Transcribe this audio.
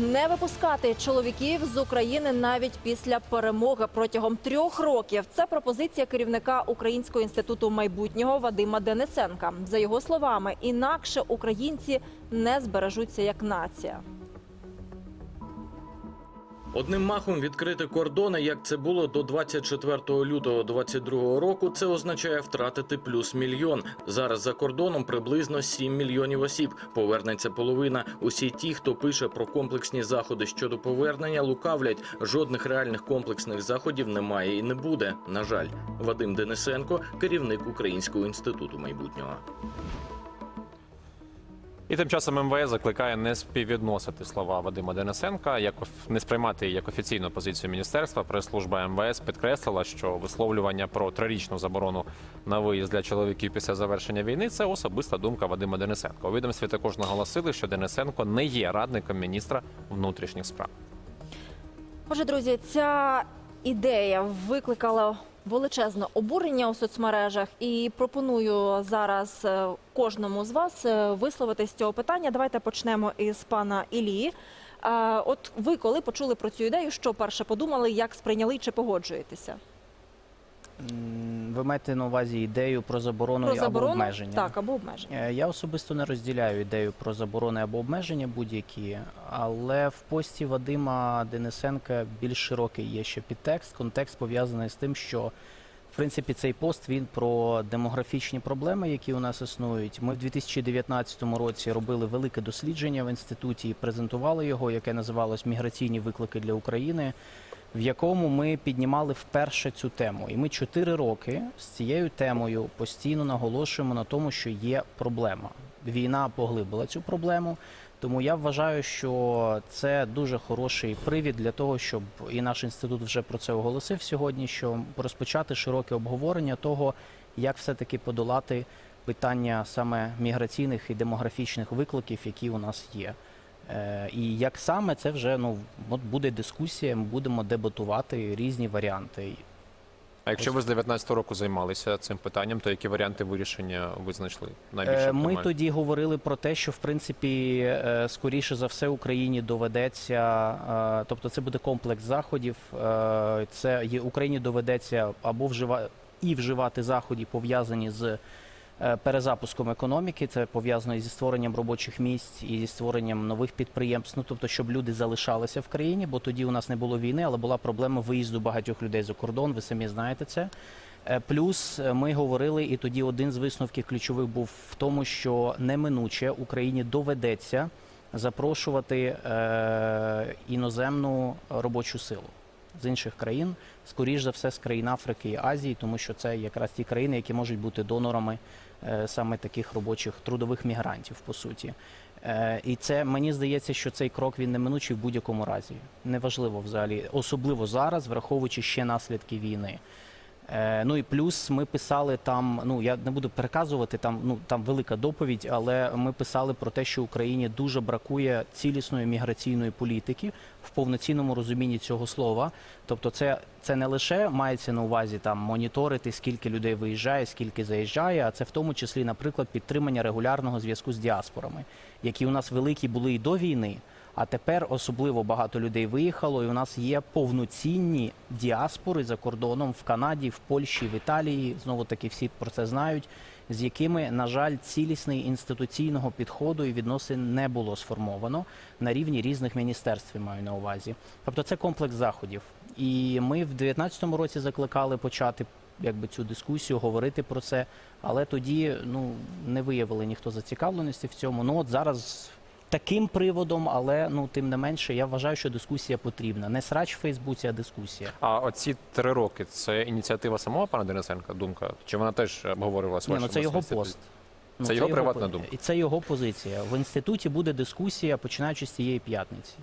не випускати чоловіків з України навіть після перемоги протягом трьох років. Це пропозиція керівника Українського інституту майбутнього Вадима Денисенка. За його словами, інакше українці не збережуться як нація. Одним махом відкрити кордони, як це було до 24 лютого 2022 року, це означає втратити плюс мільйон. Зараз за кордоном приблизно 7 мільйонів осіб. Повернеться половина. Усі ті, хто пише про комплексні заходи щодо повернення, лукавлять. Жодних реальних комплексних заходів немає і не буде. На жаль, Вадим Денисенко, керівник Українського інституту майбутнього. І тим часом МВС закликає не співвідносити слова Вадима Денисенка, як не сприймати її як офіційну позицію міністерства. Прес-служба МВС підкреслила, що висловлювання про трирічну заборону на виїзд для чоловіків після завершення війни це особиста думка Вадима Денисенка. У відомстві також наголосили, що Денисенко не є радником міністра внутрішніх справ. Отже, друзі, ця ідея викликала величезне обурення у соцмережах, і пропоную зараз е, кожному з вас е, висловити з цього питання. Давайте почнемо із пана Ілії. Е, От ви коли почули про цю ідею, що перше подумали, як сприйняли чи погоджуєтеся? Ви маєте на увазі ідею про заборону, Про або обмеження? так або обмеження. Я особисто не розділяю ідею про заборони або обмеження будь-які, але в пості Вадима Денисенка більш широкий є ще підтекст. Контекст пов'язаний з тим, що в принципі цей пост він про демографічні проблеми, які у нас існують. Ми в 2019 році робили велике дослідження в інституті і презентували його, яке називалось Міграційні виклики для України. В якому ми піднімали вперше цю тему, і ми чотири роки з цією темою постійно наголошуємо на тому, що є проблема. Війна поглибила цю проблему. Тому я вважаю, що це дуже хороший привід для того, щоб і наш інститут вже про це оголосив сьогодні. Що розпочати широке обговорення того, як все-таки подолати питання саме міграційних і демографічних викликів, які у нас є. Е, І як саме це вже ну от буде дискусія, ми будемо дебатувати різні варіанти. А якщо ви з 19 року займалися цим питанням, то які варіанти вирішення ви знайшли? Найбільш Е, Ми тоді говорили про те, що в принципі е, скоріше за все Україні доведеться, тобто це буде комплекс заходів. Це Україні доведеться або вжива і вживати заходи пов'язані з перезапуском економіки. Це пов'язано зі створенням робочих місць і зі створенням нових підприємств. Ну тобто, щоб люди залишалися в країні, бо тоді у нас не було війни, але була проблема виїзду багатьох людей за кордон. Ви самі знаєте це. Е, Плюс е, ми говорили, і тоді один з висновків ключових був в тому, що неминуче Україні доведеться запрошувати е, іноземну робочу силу з інших країн, скоріш за все з країн Африки і Азії, тому що це якраз ті країни, які можуть бути донорами е, саме таких робочих трудових мігрантів, по суті. Е, І це мені здається, що цей крок він неминучий в будь-якому разі. Неважливо взагалі, особливо зараз, враховуючи ще наслідки війни. Е, ну і плюс ми писали там. Ну я не буду переказувати там. Ну там велика доповідь, але ми писали про те, що Україні дуже бракує цілісної міграційної політики в повноцінному розумінні цього слова. Тобто, це, це не лише мається на увазі там моніторити, скільки людей виїжджає, скільки заїжджає, а це в тому числі, наприклад, підтримання регулярного зв'язку з діаспорами, які у нас великі були і до війни. А тепер особливо багато людей виїхало, і у нас є повноцінні діаспори за кордоном в Канаді, в Польщі, в Італії. Знову таки всі про це знають, з якими, на жаль, цілісний інституційного підходу і відносин не було сформовано на рівні різних міністерств. Маю на увазі. Тобто це комплекс заходів. І ми в 2019 році закликали почати. Якби цю дискусію говорити про це, але тоді ну не виявили ніхто зацікавленості в цьому. Ну от зараз таким приводом, але ну тим не менше, я вважаю, що дискусія потрібна. Не срач в Фейсбуці, а дискусія. А оці три роки це ініціатива самого пана Денисенка, думка? Чи вона теж обговорювалася? Ні, ну це його пост. Це, Це його приватна його, думка. І це його позиція. В інституті буде дискусія, починаючи з цієї п'ятниці.